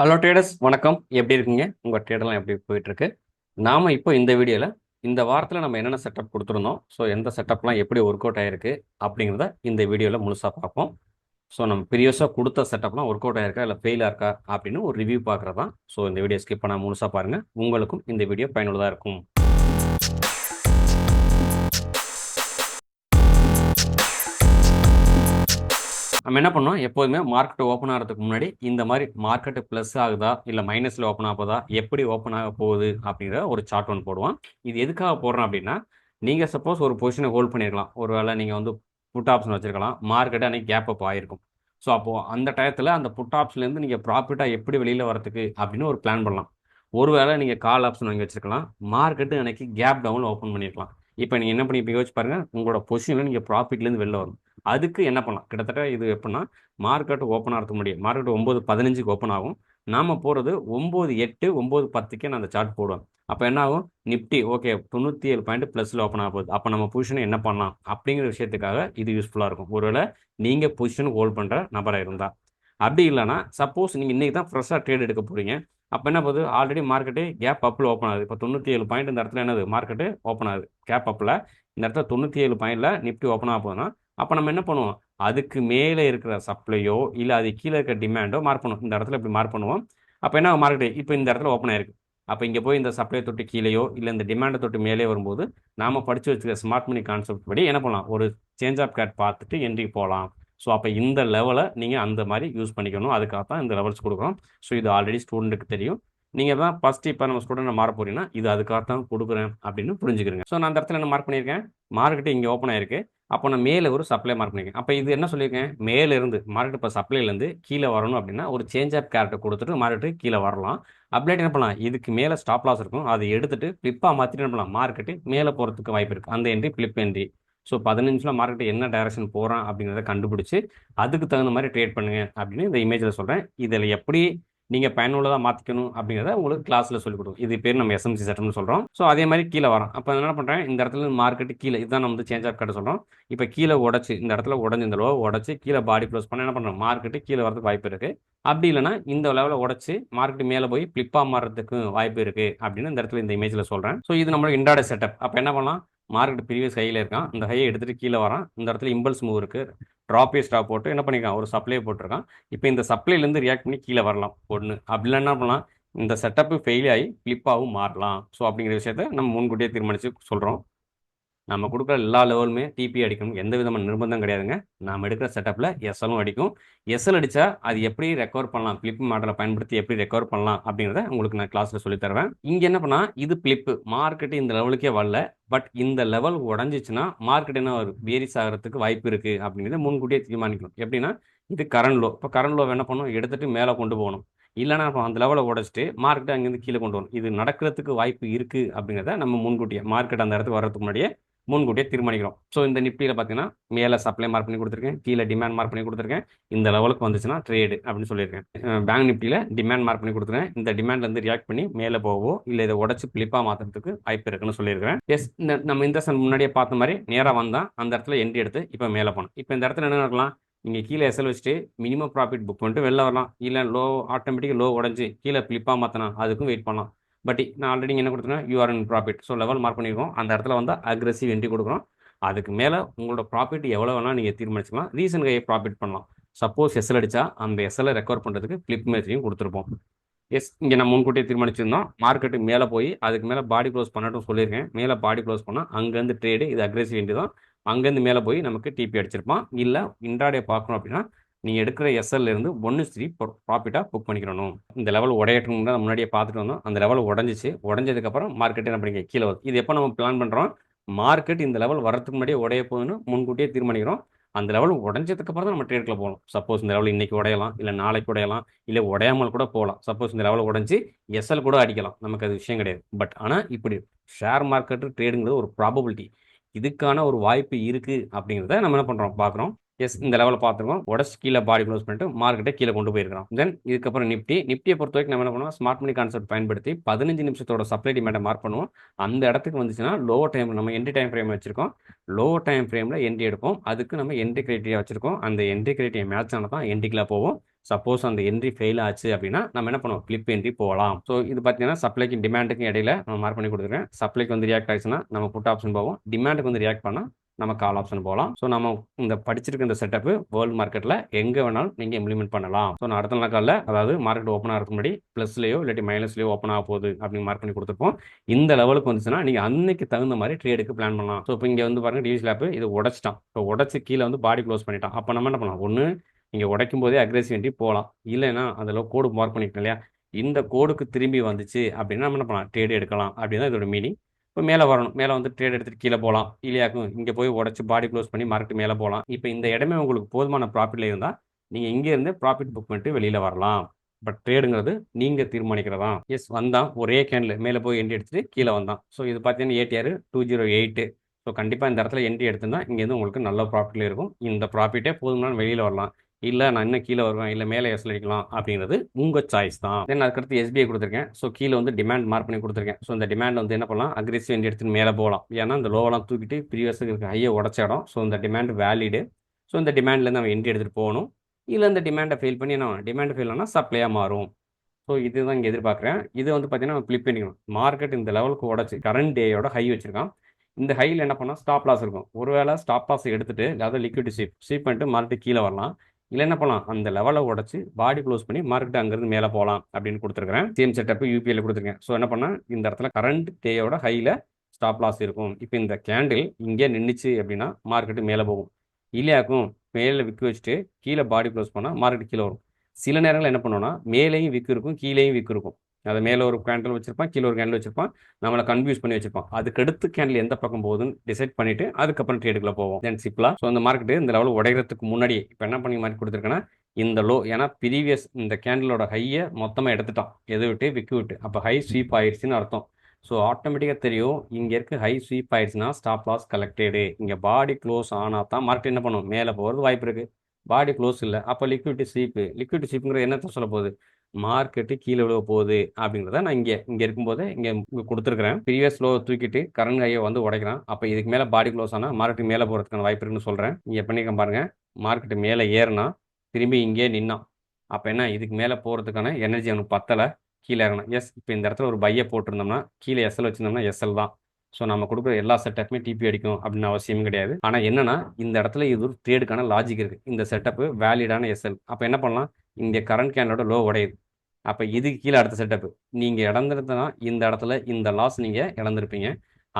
Hello traders வணக்கம். எப்படி இருக்கீங்க? உங்கள் ட்ரேடெல்லாம் எப்படி போயிட்டுருக்கு? நாம் இப்போ இந்த வீடியோவில் இந்த வாரத்தில் நம்ம என்னென்ன செட்டப் கொடுத்துருந்தோம்? ஸோ எந்த செட்டப்லாம் எப்படி ஒர்க் அவுட் ஆகிருக்கு அப்படிங்கிறத இந்த வீடியோவில் முழுசாக பார்ப்போம். ஸோ நம்ம ப்ரீவியஸாக கொடுத்த செட்டப்லாம் ஒர்க் அவுட் ஆயிருக்கா? இல்லை ஃபெயிலாக இருக்கா? அப்படின்னு ஒரு ரிவ்யூ பார்க்குறது? தான் ஸோ இந்த வீடியோ ஸ்கிப் பண்ணால் முழுசாக பாருங்கள் உங்களுக்கும் இந்த வீடியோ பயனுள்ளதாக இருக்கும். நம்ம என்ன பண்ணோம் எப்போதுமே மார்க்கெட் ஓப்பன் ஆகிறதுக்கு முன்னாடி இந்த மாதிரி மார்க்கெட்டு ப்ளஸ் ஆகுதா? இல்லை மைனஸில் ஓப்பன் ஆகுதா எப்படி ஓப்பன் ஆக போகுது? அப்படிங்கிற ஒரு சார்ட் ஒன்று போடுவோம். இது எதுக்காக போடுறோம் அப்படின்னா நீங்கள் சப்போஸ் ஒரு பொசிஷனை ஹோல்ட் பண்ணியிருக்கலாம் ஒரு வேளை நீங்கள் வந்து புட் ஆப்ஷன் வச்சுருக்கலாம். மார்க்கெட்டு அன்றைக்கி கேப் அப் ஆகிருக்கும் ஸோ அப்போது அந்த டயத்தில் அந்த புட் ஆப்ஷன்லேருந்து நீங்கள் ப்ராஃபிட்டாக எப்படி வெளியில் வரதுக்கு அப்படின்னு ஒரு பிளான் பண்ணலாம். ஒருவேளை நீங்கள் கால் ஆப்ஷன் வாங்கி வச்சுருக்கலாம். மார்க்கெட்டு அன்றைக்கி கேப் டவுனில் ஓப்பன் பண்ணியிருக்கலாம் இப்போ நீங்கள் என்ன பண்ணி இப்போ யோசிச்சு பாருங்கள் உங்களோட பொசிஷனில் நீங்கள் ப்ராஃபிட்லேருந்து வெளில வரும் அதுக்கு என்ன பண்ணலாம்? கிட்டத்தட்ட இது எப்படின்னா மார்க்கெட் ஓப்பன் ஆகிறது முடியும் மார்க்கெட் ஒம்பது பதினஞ்சுக்கு ஓப்பன் ஆகும். நாம் போகிறது ஒம்பது எட்டு ஒம்பது பத்துக்கே நான் அந்த சார்ட் போடுவேன். அப்போ என்ன ஆகும்? நிப்டி ஓகே தொண்ணூற்றி ஏழு பாயிண்ட் ப்ளஸில் ஓப்பன் ஆக போகுது. அப்போ நம்ம பொசிஷனை என்ன பண்ணலாம்? அப்படிங்கிற விஷயத்துக்காக இது யூஸ்ஃபுல்லாக இருக்கும். ஒருவேளை நீங்கள் பொசிஷன் ஹோல்ட் பண்ணுற நபராக இருந்தால் அப்படி இல்லைனா சப்போஸ் நீங்கள் இன்றைக்கி தான் ஃப்ரெஷ்ஷாக ட்ரேட் எடுக்க போகிறீங்க அப்போ என்ன போகுது ஆல்ரெடி மார்க்கெட்டு கேப் அப்பில் ஓப்பன் ஆகுது. இப்போ தொண்ணூற்றி ஏழு பாயிண்ட் இந்த இடத்துல என்னது? மார்க்கெட்டு ஓப்பன் ஆகுது. கேப் அப்பில் இந்த இடத்துல தொண்ணூற்றி ஏழு பாயிண்டில் நிப்டி ஓப்பன் ஆக போகுதுன்னா அப்போ நம்ம என்ன பண்ணுவோம்? அதுக்கு மேலே இருக்கிற சப்ளையோ இல்லை அது கீழே இருக்க டிமாண்டோ மார்க் பண்ணுவோம். இந்த இடத்துல இப்படி மார்க் பண்ணுவோம். அப்போ என்ன மார்க்கெட் இப்போ இந்த இடத்துல ஓப்பன் ஆயிருக்கு. அப்போ இங்கே போய் இந்த சப்ளை தொட்டு கீழேயோ இல்லை இந்த டிமாண்டை தொட்டு மேலே வரும்போது நாம் படித்து வச்சுக்கிற ஸ்மார்ட் மணி கான்செப்ட் படி என்ன பண்ணலாம்? ஒரு சேஞ்ச் ஆஃப் கேட் பார்த்துட்டு என்ட்ரி போகலாம். ஸோ அப்போ இந்த லெவலை நீங்கள் அந்த மாதிரி யூஸ் பண்ணிக்கணும். அதுக்காக தான் இந்த லெவல்ஸ் கொடுக்குறோம் ஸோ இது ஆல்ரெடி ஸ்டூடெண்ட்டுக்கு தெரியும். நீங்கள் தான் ஃபஸ்ட்டு இப்போ நம்ம ஸ்டூடெண்ட் மாற போகிறீங்கன்னா இது அதுக்காக தான் கொடுக்குறேன் அப்படின்னு புரிஞ்சுக்கிறேங்க. ஸோ நான் அந்த இடத்துல என்ன மார்க் பண்ணியிருக்கேன்? மார்க்கெட்டு இங்கே ஓப்பன் ஆயிருக்கு. அப்போ நான் மேலே ஒரு சப்ளை மார்க் பண்ணியிருக்கேன். அப்போ இது என்ன சொல்லியிருக்கேன்? மேலே இருந்து மார்க்கெட் இப்போ சப்ளைலேருந்து கீழே வரணும் அப்படின்னா ஒரு சேஞ்ச் ஆஃப் கேரக்டர் கொடுத்துட்டு மார்க்கெட்டு கீழே வரலாம். அப்படியே என்ன பண்ணலாம்? இதுக்கு மேலே ஸ்டாப் லாஸ் இருக்கும். அதை எடுத்துட்டு ஃப்ளிப்பாக மாற்றிட்டு என்ன பண்ணலாம்? மார்க்கெட்டு மேலே போகிறதுக்கு வாய்ப்பு இருக்குது அந்த என்ட்ரி ஃப்ளிப் என்ட்ரி ஸோ பதினஞ்சில் மார்க்கெட் என்ன டைரக்ஷன் போகிறான் அப்படிங்கிறத கண்டுபிடிச்சி அதுக்கு தகுந்த மாதிரி ட்ரேட் பண்ணுங்க அப்படின்னு இந்த இமேஜில் சொல்கிறேன் இதில் எப்படி நீங்கள் பயனுள்ளதாக மாற்றிக்கணும் அப்படிங்கிறத உங்களுக்கு கிளாஸில் சொல்லிக் கொடுக்கும். இது பேர் நம்ம எஸ்எம்சி சட்டம்னு சொல்கிறோம் ஸோ அதே மாதிரி கீழே வரோம். அப்போ என்ன பண்ணுறேன் இந்த இடத்துல மார்க்கெட்டு கீழே இதுதான் நம்ம வந்து சேஞ்ச் ஆஃப் கட்ட சொல்கிறோம் இப்போ கீழே உடச்சி இந்த இடத்துல உடஞ்சி இந்த லோ உடச்சி கீழே பாடி க்ளோஸ் பண்ண என்ன பண்ணுறோம் மார்க்கெட்டு கீழே வரதுக்கு வாய்ப்பு இருக்குது அப்படி இல்லைனா இந்த லெவலில் உடச்சி மார்க்கெட் மேலே போய் ஃப்ளிப்பாக மாறுறதுக்கும் வாய்ப்பு இருக்குது அப்படின்னு இந்த இடத்துல இந்த இமேஜில் சொல்கிறேன் ஸோ இது நம்மளோட இண்டாட செட்டப் அப்போ என்ன பண்ணலாம்? மார்க்கெட் ப்ரீவியஸ் ஹையில் இருக்கான். இந்த ஹையை எடுத்துகிட்டு கீழே வரான். இந்த இடத்துல இம்பல்ஸ் மூவ் இருக்குது ட்ராப்பே ஸ்டாப் போட்டு என்ன பண்ணியிருக்கான் ஒரு சப்ளை போட்டிருக்கான். இப்போ இந்த சப்ளைலேருந்து ரியாக்ட் பண்ணி கீழே வரலாம். ஒன்று அப்படி என்ன பண்ணலாம்? இந்த செட்டப்பு ஃபெயில் ஆகி ஃப்ளிப்பாகவும் மாறலாம். ஸோ அப்படிங்கிற விஷயத்த நம்ம முன்கூட்டியே தீர்மானித்து சொல்கிறோம் நம்ம கொடுக்குற எல்லா லெவலுமே டிபி அடிக்கணும் எந்த விதமான நிர்பந்தம் கிடையாதுங்க. நாம் எடுக்கிற செட்டப்பில் எஸ்எலும் அடிக்கும். எஸ்எல் அடித்தா அது எப்படி ரெக்கவர் பண்ணலாம்? ஃப்ளிப் மாடலை பயன்படுத்தி எப்படி ரெக்கவர் பண்ணலாம்? அப்படிங்கிறத உங்களுக்கு நான் கிளாஸில் சொல்லி தருவேன். இங்கே என்ன பண்ணால் இது ஃப்ளிப்பு மார்க்கெட் இந்த லெவலுக்கே வரல. பட் இந்த லெவல் உடஞ்சிச்சுன்னா மார்க்கெட் என்ன ஒரு வேரிஸ் ஆகிறதுக்கு வாய்ப்பு இருக்குது அப்படிங்கிறத முன்கூட்டியே தீர்மானிக்கணும். எப்படின்னா இது கரண்ட் லோ இப்போ கரண்ட் லோ என்ன பண்ணணும் எடுத்துகிட்டு மேலே கொண்டு போகணும். இல்லைனா அந்த லெவலை உடச்சிட்டு மார்க்கெட்டை அங்கேருந்து கீழே கொண்டு வரணும். இது நடக்கிறதுக்கு வாய்ப்பு இருக்குது அப்படிங்கிறத நம்ம முன்கூட்டியே மார்க்கெட் அந்த இடத்துக்கு வர்றதுக்கு முன்னாடியே முன்கூட்டியே தீர்மானிக்கிறோம். ஸோ இந்த நிப்டியில் பார்த்தீங்கன்னா மேலே சப்ளை மார்க் பண்ணி கொடுத்துருக்கேன். கீழே டிமாண்ட் மார்க் பண்ணி கொடுத்துருக்கேன். இந்த லெவலுக்கு வந்துச்சுன்னா ட்ரேடு அப்படின்னு சொல்லியிருக்கேன். பேங்க் நிப்டியில் டிமாண்ட் மார்க் பண்ணி கொடுத்துருக்கேன். இந்த டிமாண்ட்லேருந்து ரியாக்ட் பண்ணி மேலே போவோ இல்லை இதை உடச்சி பிளிப்பாக மாற்றுறதுக்கு வாய்ப்பு இருக்குன்னு சொல்லியிருக்கேன் எஸ் இந்த நம்ம இந்த சன் முன்னாடியே பார்த்த மாதிரி நேராக வந்தால் அந்த இடத்துல என்ட்ரி எடுத்து இப்போ மேலே போகணும். இப்போ இந்த இடத்துல என்ன இருக்கலாம் நீங்கள் கீழே எஸ்எல் வச்சுட்டு மினிமம் ப்ராஃபிட் புக் பண்ணிட்டு வெளில வரலாம். இல்லை லோ ஆட்டோமேட்டிக்காக லோ உடஞ்சி கீழே பிளிப்பாக மாற்றினா அதுக்கும் வெயிட் பண்ணலாம். பட் நான் ஆல்ரெடி என்ன கொடுத்தேன்னா you are in profit so level mark பண்ணியிருக்கோம் அந்த இடத்துல வந்து அக்ரெசிவ் என்ட்ரி கொடுக்குறோம். அதுக்கு மேலே உங்களோட ப்ராஃபிட் எவ்வளோ வேணால் நீங்கள் தீர்மானிச்சுக்கலாம். ரீசன் கையை ப்ராஃபிட் பண்ணலாம். சப்போஸ் எஸ்எல் அடித்தா அந்த எஸ்எல்லை ரெக்கவர் பண்ணுறதுக்கு ஃப்ளிப் மேட்சையும் கொடுத்துருப்போம். எஸ் இங்கே நம்ம முன்கூட்டியே தீர்மானிச்சிருந்தோம். மார்க்கெட்டு மேலே போய் அதுக்கு மேலே பாடி க்ளோஸ் பண்ணட்டும் சொல்லியிருக்கேன். மேலே பாடி க்ளோஸ் பண்ணால் அங்கேருந்து ட்ரேடு இது அக்ரெசிவ் வேண்டி தான். அங்கேருந்து மேலே போய் நமக்கு டிபி அடிச்சிருப்பான். இல்லை இன்ட்ராடே பார்க்கணும் அப்படின்னா நீங்கள் எடுக்கிற எஸ்எல்ல இருந்து ஒன்று த்ரீ ப்ராஃபிட்டாக புக் பண்ணிக்கணும் இந்த லெவல் உடையட்டும் முன்னாடியே பார்த்துட்டு வந்தோம். அந்த லெவல் உடஞ்சிச்சு. உடஞ்சதுக்கப்புறம் மார்க்கெட் என்ன பண்ணிக்க? கீழே வருது. இது எப்போ நம்ம பிளான் பண்ணுறோம் மார்க்கெட் இந்த லெவல் வரதுக்கு முன்னாடியே உடைய போகுதுன்னு முன்கூட்டியே தீர்மானிக்கிறோம். அந்த லெவல் உடஞ்சதுக்கப்புறம் தான் நம்ம ட்ரேட்ல போகலாம் சப்போஸ் இந்த லெவல் இன்னைக்கு உடையலாம் இல்லை நாளைக்கு உடையலாம் இல்லை உடையாமல் கூட போகலாம். சப்போஸ் இந்த லெவல் உடஞ்சி எஸ்எல் கூட அடிக்கலாம். நமக்கு அது விஷயம் கிடையாது. பட் ஆனால் இப்படி ஷேர் மார்க்கெட்டு ட்ரேடுங்கிறது ஒரு ப்ராபபிலிட்டி இதுக்கான ஒரு வாய்ப்பு இருக்குது அப்படிங்கிறத நம்ம என்ன பண்ணுறோம் பார்க்குறோம். எஸ் இந்த லெவலில் பார்த்துருக்கோம். உடச்சு கீழே பாடி க்ளோஸ் பண்ணிட்டு மார்க்கெட்டை கீழே கொண்டு போயிருக்கிறோம். தென் இதுக்கப்புறம் நிப்டி நிப்டியை பொறுத்த வரைக்கும் நம்ம என்ன பண்ணுவோம்? ஸ்மார்ட் மணி கான்செப்ட் பயன்படுத்தி பதினஞ்சு நிமிஷத்தோட சப்ளை டிமாண்டை மார்க் பண்ணுவோம். அந்த இடத்துக்கு வந்துச்சுன்னா லோ டைம் நம்ம என்ட்ரி டைம் ஃப்ரேம் வச்சிருக்கோம். லோ டைம் ஃப்ரேமில் என்ட்ரி எடுப்போம். அதுக்கு நம்ம என்ட்ரி கிரைட்டீரியா வச்சிருக்கோம். அந்த என்ட்ரி கிரைட்டீரியா மேட்ச் ஆனால் தான் என்ட்ரிக்கெலாம் போவோம். சப்போஸ் அந்த என்ட்ரி ஃபெயில் ஆச்சு அப்படின்னா நம்ம என்ன பண்ணுவோம்? கிளிப் என்ட்ரி போகலாம். ஸோ இது பார்த்தீங்கன்னா சப்ளைக்கு டிமாண்டுக்கும் இடையில நம்ம மார்க் பண்ணி கொடுத்துருக்கேன். சப்ளைக்கு வந்து ரியாக்ட் ஆயிடுச்சுன்னா நம்ம புட் ஆப்ஷன் போவோம். டிமாண்டுக்கு வந்து ரியாக்ட் பண்ணால் நம்ம கால் ஆப்ஷன் போகலாம் ஸோ நம்ம இந்த படிச்சிருக்க இந்த செட்டப் வேர்ல்டு மார்க்கெட்டில் எங்கே வேணாலும் நீங்கள் இம்ப்ளிமெண்ட் பண்ணலாம். ஸோ நான் அடுத்த நாள் காலில் அதாவது மார்க்கெட் ஓப்பன் ஆகிறதுக்கு முன்னாடி ப்ளஸ்லையோ இல்லாட்டி மைனஸ்லையோ ஓப்பன் ஆக போகுது அப்படின்னு மார்க் பண்ணி கொடுத்துருப்போம். இந்த லெவலுக்கு வந்துச்சுன்னா நீங்கள் அன்னைக்கு தகுந்த மாதிரி ட்ரேடுக்கு பிளான் பண்ணலாம். ஸோ இப்போ இங்கே வந்து பாருங்க டிவி ஸ்லாப் இது உடச்சிட்டான். இப்போ உடச்சி கீழே வந்து பாடி க்ளோஸ் பண்ணிட்டான். அப்போ நம்ம என்ன பண்ணலாம்? ஒன்று நீங்கள் உடைக்கும் போதே அக்ரெசிவ் என்ட்ரி போகலாம் இல்லைன்னா அதில் கோடு மார்க் பண்ணிட்டோம் இல்லையா? இந்த கோடுக்கு திரும்பி வந்துச்சு அப்படின்னா நம்ம என்ன பண்ணலாம்? ட்ரேடு எடுக்கலாம். அப்படின்னு தான் இதோட மீனிங் இப்போ மேலே வரணும். மேலே வந்து ட்ரேட் எடுத்துகிட்டு கீழே போகலாம். இல்லையாக்கும் இங்கே போய் உடச்சி பாடி க்ளோஸ் பண்ணி மார்க்கெட் மேலே போகலாம். இப்போ இந்த இடமே உங்களுக்கு போதுமான ப்ராஃபிட்டில் இருந்தால் நீங்கள் இங்கேருந்து ப்ராஃபிட் புக் பண்ணிட்டு வெளியில் வரலாம். பட் ட்ரேடுங்கிறது நீங்கள் தீர்மானிக்கிறதா? எஸ் வந்தான். ஒரே கேனில் மேலே போய் என்ட்ரி எடுத்துட்டு கீழே வந்தான். ஸோ இது பார்த்தீங்கன்னா ATR two zero eight so கண்டிப்பாக இந்த இடத்துல என்ட்ரி எடுத்துன்னா இங்கேருந்து உங்களுக்கு நல்ல ப்ராஃபிட்டில் இருக்கும். இந்த ப்ராஃபிட்டே போதுமான வெளியில் வரலாம். இல்லை நான் இன்னும் கீழே வருவேன். இல்லை மேலே எஸ் அடிக்கலாம் அப்படிங்கிறது உங்கள் சாய்ஸ் தான். தென் அதுக்கடுத்து எஸ்பிஐ கொடுத்துருக்கேன். ஸோ கீழே வந்து டிமாண்ட் மார்க் பண்ணி கொடுத்துருக்கேன். ஸோ இந்த டிமாண்ட் வந்து என்ன பண்ணலாம்? அக்ரெசிவ் எண்ட் எடுத்துட்டு மேலே போகலாம். ஏன்னா இந்த லோவெல்லாம் தூக்கிட்டு ப்ரீவியஸுக்கு இருக்க ஹையை உடச்ச இடம். ஸோ இந்த டிமாண்ட் வேலிடு ஸோ இந்த டிமாண்ட்லேருந்து அவன் என்ட்ரி எடுத்துகிட்டு போகணும். இல்லை இந்த டிமாண்டை ஃபெயில் பண்ணி என்ன டிமாண்ட் ஃபெயில் ஆனால் சப்ளையாக மாறும். ஸோ இதுதான் இங்கே எதிர்பார்க்குறேன். இது வந்து பார்த்தீங்கன்னா ஃபிளிப் பண்ணிக்கணும். மார்க்கெட் இந்த லெவலுக்கு உடச்சி கரண்ட் டேயோட ஹை வச்சிருக்கான். இந்த ஹையில் என்ன பண்ணால் ஸ்டாப் லாஸ் இருக்கும். ஒருவேளை ஸ்டாப் லாஸ் எடுத்துட்டு அதாவது லிக்விட் சீப் சீப் பண்ணிட்டு மார்க்கெட் கீழே வரலாம். இல்லை என்ன பண்ணலாம்? அந்த லெவலை உடச்சி பாடி க்ளோஸ் பண்ணி மார்க்கெட் அங்கேருந்து மேலே போகலாம் அப்படின்னு கொடுத்துருக்கேன் சேம் செட்டப் யூபிஎல் கொடுத்துருக்கேன். ஸோ என்ன பண்ணால் இந்த இடத்துல கரண்ட் டேயோட ஹையில் ஸ்டாப் லாஸ் இருக்கும். இப்போ இந்த கேண்டில் இங்கே நின்றுச்சு அப்படின்னா மார்க்கெட்டு மேலே போகும். இல்லையாக்கும் மேலே விற்க வச்சுட்டு கீழே பாடி க்ளோஸ் பண்ணால் மார்க்கெட் கீழே வரும். சில நேரங்கள் என்ன பண்ணோன்னா மேலேயும் விற்க இருக்கும் கீழேயும் விற்க இருக்கும். அதை மேலே ஒரு கேண்டில் வச்சிருப்பான் கீழே ஒரு கேண்டில் வச்சிருப்பான். நம்மளை கன்ஃபியூஸ் பண்ணி வச்சிருப்பான். அதுக்கு அடுத்து கேண்டில் எந்த பக்கம் போகுதுன்னு டிசைட் பண்ணிட்டு அதுக்கப்புறம் ட்ரேடுக்குள்ள போவோம். தென் சிப்லா ஸோ அந்த மார்க்கெட் இந்த லெவல் உடைகிறதுக்கு முன்னாடி இப்போ என்ன பண்ணி மாதிரி கொடுத்துருக்கேன்னா இந்த லோ ஏன்னா ப்ரீவியஸ் இந்த கேண்டிலோட ஹையை மொத்தமாக எடுத்துட்டான். எது விட்டு? விக்கு விட்டு. அப்போ ஹை ஸ்வீப் ஆயிடுச்சுன்னு அர்த்தம். ஸோ ஆட்டோமேட்டிக்காக தெரியும் இங்கே இருக்க ஹை ஸ்வீப் ஆயிடுச்சுன்னா ஸ்டாப் லாஸ் கலெக்டடு இங்கே பாடி க்ளோஸ் ஆனால் தான் மார்க்கெட் என்ன பண்ணும்? மேலே போகிறது வாய்ப்பு இருக்குது பாடி க்ளோஸ் இல்லை. அப்போ லிக்விட் ஸ்வீப்பு லிக்விட் ஸ்வீப்புங்கிறது என்னத்த சொல்ல போகுது? மார்க்கெட்டு கீழே விழுவ போகுது அப்படிங்கிறத நான் இங்கே இங்கே இருக்கும்போது இங்கே இங்கே கொடுத்துருக்குறேன். ப்ரீவியஸ் லோ தூக்கிட்டு கரண்ட் ஹையை வந்து உடைக்கிறான். அப்போ இதுக்கு மேலே பாடி க்ளோஸ் ஆனால் மார்க்கெட் மேலே போகிறதுக்கான வாய்ப்பு இருக்குன்னு சொல்கிறேன் இங்கே பண்ணிக்க பாருங்கள் மார்க்கெட்டு மேலே ஏறினா திரும்பி இங்கே நின்னான். அப்போ என்ன இதுக்கு மேலே போகிறதுக்கான எனர்ஜி அவனுக்கு பத்தலை. கீழே இறங்கணும் எஸ் இப்போ இந்த இடத்துல ஒரு பையை போட்டிருந்தோம்னா கீழே எஸ்எல் வச்சிருந்தோம்னா எஸ்எல் தான். ஸோ நம்ம கொடுக்குற எல்லா செட்டப்புமே டிபி அடிக்கும் அப்படின்னு அவசியம் கிடையாது. ஆனால் என்னன்னா இந்த இடத்துல இது ஒரு ட்ரேடுக்கான லாஜிக் இருக்குது இந்த செட்டப்பு வேலிடான எஸ்எல் அப்போ என்ன பண்ணலாம்? இந்த கரண்ட் கேண்டோட லோ உடையுது. அப்போ இதுக்கு கீழே அடுத்த செட்டப்பு நீங்கள் இழந்திருந்தனா இந்த இடத்துல இந்த லாஸ் நீங்கள் இழந்திருப்பீங்க.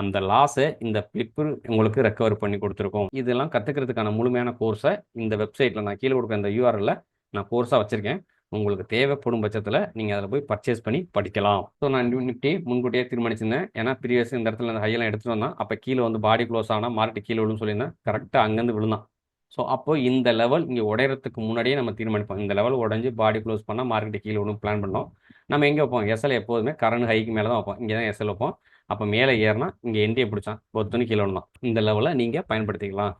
அந்த லாஸை இந்த ஃப்ளிப்பு உங்களுக்கு ரெக்கவர் பண்ணி கொடுத்துருக்கோம். இதெல்லாம் கற்றுக்கிறதுக்கான முழுமையான கோர்ஸை இந்த வெப்சைட்டில் நான் கீழே கொடுக்குற இந்த யூஆர்எல்ல நான் கோர்ஸாக வச்சுருக்கேன். உங்களுக்கு தேவைப்படும் பட்சத்தில் நீங்கள் அதில் போய் பர்ச்சேஸ் பண்ணி படிக்கலாம். ஸோ நான் நிஃப்டி முன்கூட்டியே தீர்மானிச்சிருந்தேன். ஏன்னா ப்ரீவியஸ் இந்த இடத்துல இந்த ஹையெல்லாம் எடுத்துகிட்டு வந்தான். அப்போ கீழே வந்து பாடி க்ளோஸ் ஆனால் மார்க்கெட் கீழே விழுன்னு சொல்லியிருந்தேன். கரெக்டாக அங்கேருந்து விழுந்தான். ஸோ அப்போ இந்த லெவல் இங்கே உடையறதுக்கு முன்னாடியே நம்ம தீர்மானிப்போம். இந்த லெவல் உடஞ்சி பாடி க்ளோஸ் பண்ணால் மார்க்கெட் கீழே ஒன்று பிளான் பண்ணோம். நம்ம எங்கே வைப்போம்? எஸ்எல் எப்போதுமே கரண்ட் ஹைக்கு மேலே தான் வைப்போம். இங்கே தான் எஸ்எல் வைப்போம். அப்போ மேலே ஏறினா இங்கே எண்டியை பிடிச்சான். பொத்துன்னு கீழே ஒன்றும் இந்த லெவலை நீங்கள் பயன்படுத்திக்கலாம்.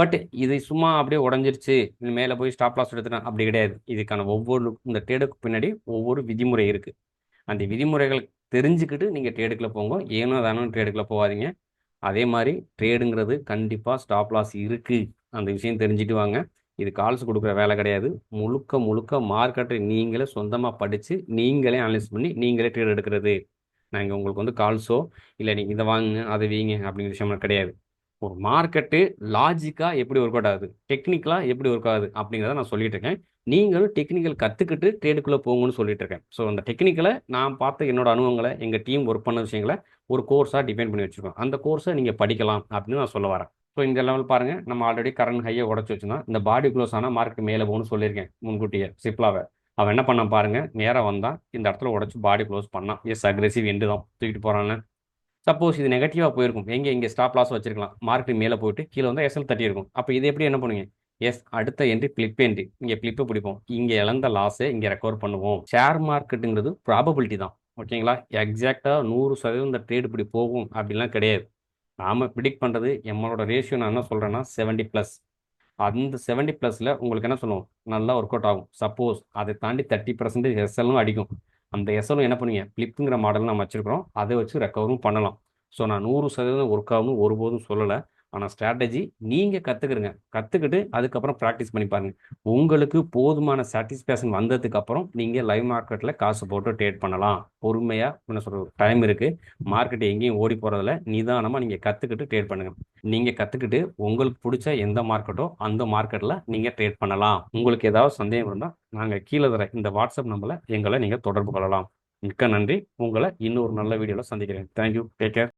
பட் இது சும்மா அப்படியே உடஞ்சிருச்சு. மேலே போய் ஸ்டாப் லாஸ் எடுத்துட்டேன். அப்படி கிடையாது. இதுக்கான ஒவ்வொரு இந்த ட்ரேடுக்கு பின்னாடி ஒவ்வொரு விதிமுறை இருக்குது அந்த விதிமுறைகள் தெரிஞ்சுக்கிட்டு நீங்கள் ட்ரேடுக்குள்ளே போங்க. ஏனோ தானோ ட்ரேடுக்குள்ளே போகாதீங்க. அதே மாதிரி ட்ரேடுங்கிறது கண்டிப்பாக ஸ்டாப் லாஸ் இருக்குது அந்த விஷயம் தெரிஞ்சுட்டு வாங்க. இது கால்ஸ் கொடுக்குற வேலை கிடையாது. முழுக்க முழுக்க மார்க்கெட்டை நீங்களே சொந்தமாக படித்து நீங்களே அனலைஸ் பண்ணி நீங்களே ட்ரேட் எடுக்கிறது. நாங்கள் உங்களுக்கு வந்து கால்ஸோ இல்லை நீங்கள் இதை வாங்குங்க அதை வீங்க அப்படிங்கிற விஷயம்லாம் கிடையாது. ஒரு மார்க்கெட்டு லாஜிக்காக எப்படி ஒர்க் அவுட் ஆகுது? டெக்னிக்கலாக எப்படி ஒர்க் ஆகுது? அப்படிங்கிறத நான் சொல்லிட்டு இருக்கேன். நீங்களும் டெக்னிக்கல் கற்றுக்கிட்டு ட்ரேடுக்குள்ளே போங்கன்னு சொல்லிட்டு இருக்கேன். ஸோ அந்த டெக்னிக்கலை நான் பார்த்த என்னோட அனுபவங்களை எங்கள் டீம் ஒர்க் பண்ண விஷயங்களை ஒரு கோர்ஸாக டிபெண்ட் பண்ணி வச்சுருக்கோம். அந்த கோர்ஸை நீங்கள் படிக்கலாம் அப்படின்னு நான் சொல்ல வரேன். ஸோ இந்த லெவல் பாருங்கள் நம்ம ஆல்ரெடி கரண்ட் ஹையை உடச்சி வச்சுருந்தோம். இந்த பாடி க்ளோஸ் ஆனால் மார்க்கெட் மேலே போகணும்னு சொல்லியிருக்கேன் முன்கூட்டியே சிப்லாவை அவன் என்ன பண்ண பாருங்கள் நேராக வந்தான் இந்த இடத்துல உடச்சி பாடி க்ளோஸ் பண்ணான். எஸ் அக்ரெசிவ் எண்டு தான். தூக்கிட்டு போகிறான்னு சப்போஸ் இது நெகட்டிவாக போயிருக்கும். எங்கே இங்கே ஸ்டாப் லாஸ் வச்சிருக்கலாம். மார்க்கெட் மேலே போயிட்டு கீழே வந்து எஸ்எல் தட்டி இருக்கும். அப்போ இது எப்படி என்ன பண்ணுவீங்க? எஸ் அடுத்த என்ட்ரி பிளிப் என்ட்ரி இங்கே பிளிப்பை பிடிப்போம். இங்கே இழந்த லாஸை இங்கே ரெக்கவர் பண்ணுவோம். ஷேர் மார்க்கெட்டுங்கிறது ப்ராபபிலிட்டி தான். ஓகேங்களா எக்ஸாக்டாக நூறு சதவீதம் இந்த ட்ரேட் இப்படி போகும் அப்படிலாம் கிடையாது. நாம் ப்ரிடிக்ட் பண்ணுறது நம்மளோட ரேஷியோ நான் என்ன சொல்கிறேன்னா செவன்ட்டி ப்ளஸ் அந்த செவன்ட்டி ப்ளஸில் உங்களுக்கு என்ன சொல்லுவோம்? நல்லா ஒர்க் அவுட் ஆகும். சப்போஸ் அதை தாண்டி தேர்ட்டி பர்சன்டேஜ் எஸ்எல்லும் அடிக்கும். அந்த எஸ்எல்லும் என்ன பண்ணுவீங்க? ஃப்ளிப்புங்கிற மாடல் நம்ம வச்சுருக்கிறோம். அதை வச்சு ரெக்கவரும் பண்ணலாம். ஸோ நான் நூறு சதவீதம் ஒர்க் ஆகும்னு ஒருபோதும் சொல்லலை. ஆனால் ஸ்ட்ராட்டஜி நீங்கள் கற்றுக்குறங்க கற்றுக்கிட்டு அதுக்கப்புறம் ப்ராக்டிஸ் பண்ணி பாருங்கள் உங்களுக்கு போதுமான சாட்டிஸ்ஃபேக்ஷன் வந்ததுக்கப்புறம் நீங்கள் லைவ் மார்க்கெட்டில் காசு போட்டு ட்ரேட் பண்ணலாம். பொறுமையாக என்ன சொல்கிறது டைம் இருக்குது மார்க்கெட் எங்கேயும் ஓடி போகிறதில்ல நிதானமாக நீங்கள் கற்றுக்கிட்டு ட்ரேட் பண்ணுங்கள் நீங்கள் கற்றுக்கிட்டு உங்களுக்கு பிடிச்ச எந்த மார்க்கெட்டோ அந்த மார்க்கெட்டில் நீங்கள் ட்ரேட் பண்ணலாம். உங்களுக்கு ஏதாவது சந்தேகம் இருந்தால் நாங்கள் கீழே தர இந்த வாட்ஸ்அப் நம்பரில் எங்களை நீங்கள் தொடர்பு கொள்ளலாம். மிக்க நன்றி. உங்களை இன்னொரு நல்ல வீடியோவில் சந்திக்கிறேன். Thank you take care